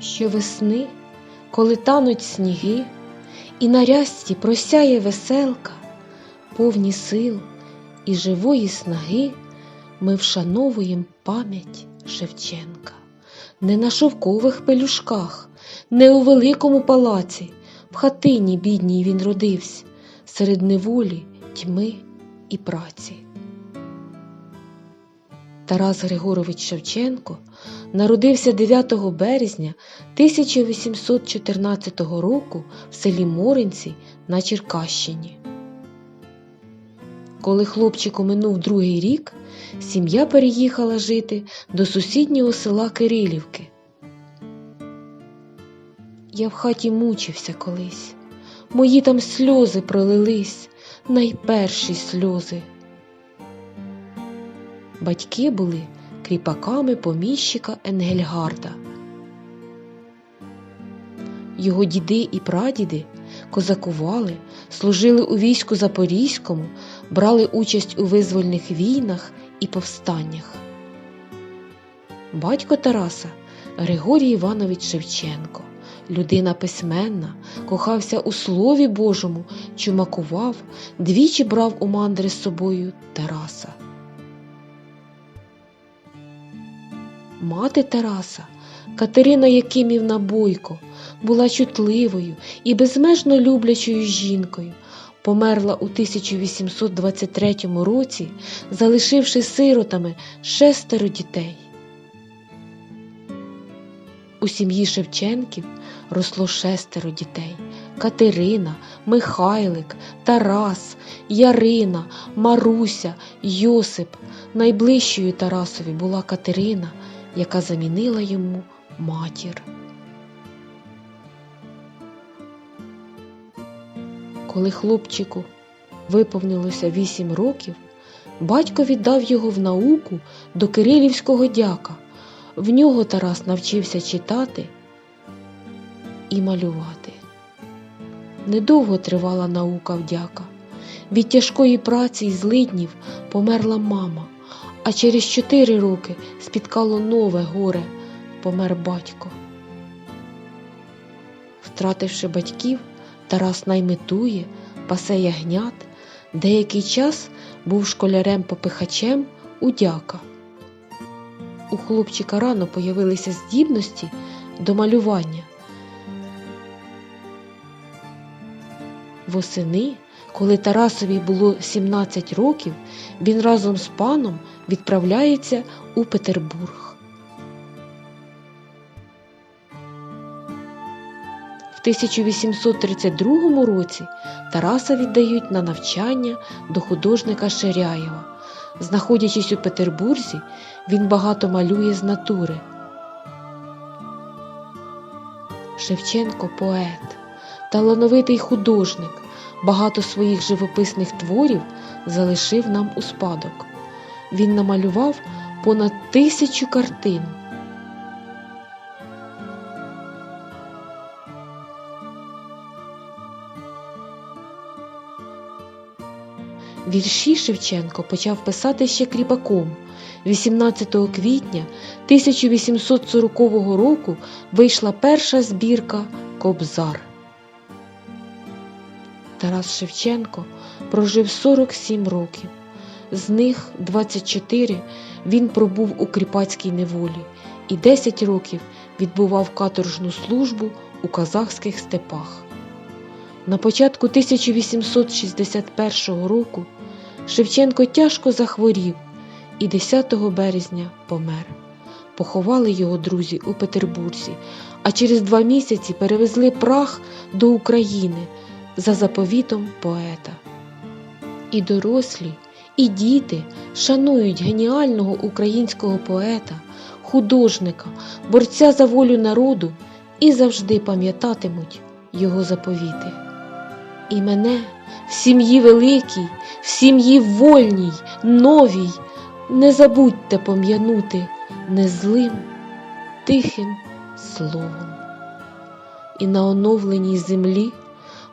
Щовесни, коли тануть сніги, і на рясті просяє веселка, повні сил і живої снаги, ми вшановуєм пам'ять Шевченка. Не на шовкових пелюшках, не у великому палаці, в хатині бідній він родився, серед неволі, тьми і праці. Тарас Григорович Шевченко народився 9 березня 1814 року в селі Моринці на Черкащині. Коли хлопчику минув другий рік, сім'я переїхала жити до сусіднього села Кирилівки. Я в хаті мучився колись, мої там сльози пролились, найперші сльози. Батьки були кріпаками поміщика Енгельгарда. Його діди і прадіди козакували, служили у війську Запорізькому, брали участь у визвольних війнах і повстаннях. Батько Тараса Григорій Іванович Шевченко, людина письменна, кохався у Слові Божому, чумакував, двічі брав у мандри з собою Тараса. Мати Тараса, Катерина Якимівна Бойко, була чутливою і безмежно люблячою жінкою, померла у 1823 році, залишивши сиротами шестеро дітей. У сім'ї Шевченків росло шестеро дітей Катерина, Михайлик, Тарас, Ярина, Маруся, Йосип. Найближчою Тарасові була Катерина, яка замінила йому матір. Коли хлопчику виповнилося вісім років, батько віддав його в науку до кирилівського дяка. В нього Тарас навчився читати і малювати. Недовго тривала наука в дяка. Від тяжкої праці й злиднів померла мама, а через чотири роки спіткало нове горе помер батько. Втративши батьків, Тарас наймитує, пасе ягнят, деякий час був школярем-попихачем у дяка. У хлопчика рано появилися здібності до малювання. Восени, коли Тарасові було 17 років, він разом з паном відправляється у Петербург. В 1832 році Тараса віддають на навчання до художника Ширяєва. Знаходячись у Петербурзі, він багато малює з натури. Шевченко поет, талановитий художник, багато своїх живописних творів залишив нам у спадок. Він намалював понад тисячу картин. Вірші Шевченко почав писати ще кріпаком. 18 квітня 1840 року вийшла перша збірка Кобзар. Тарас Шевченко прожив 47 років. З них 24 він пробув у кріпацькій неволі і 10 років відбував каторжну службу у казахських степах. На початку 1861 року Шевченко тяжко захворів і 10 березня помер. Поховали його друзі у Петербурзі, а через два місяці перевезли прах до України за заповітом поета. І дорослі, і діти шанують геніального українського поета, художника, борця за волю народу і завжди пам'ятатимуть його заповіти. І мене в сім'ї великій, в сім'ї вольній, новій, не забудьте пом'янути незлим, тихим словом. І на оновленій землі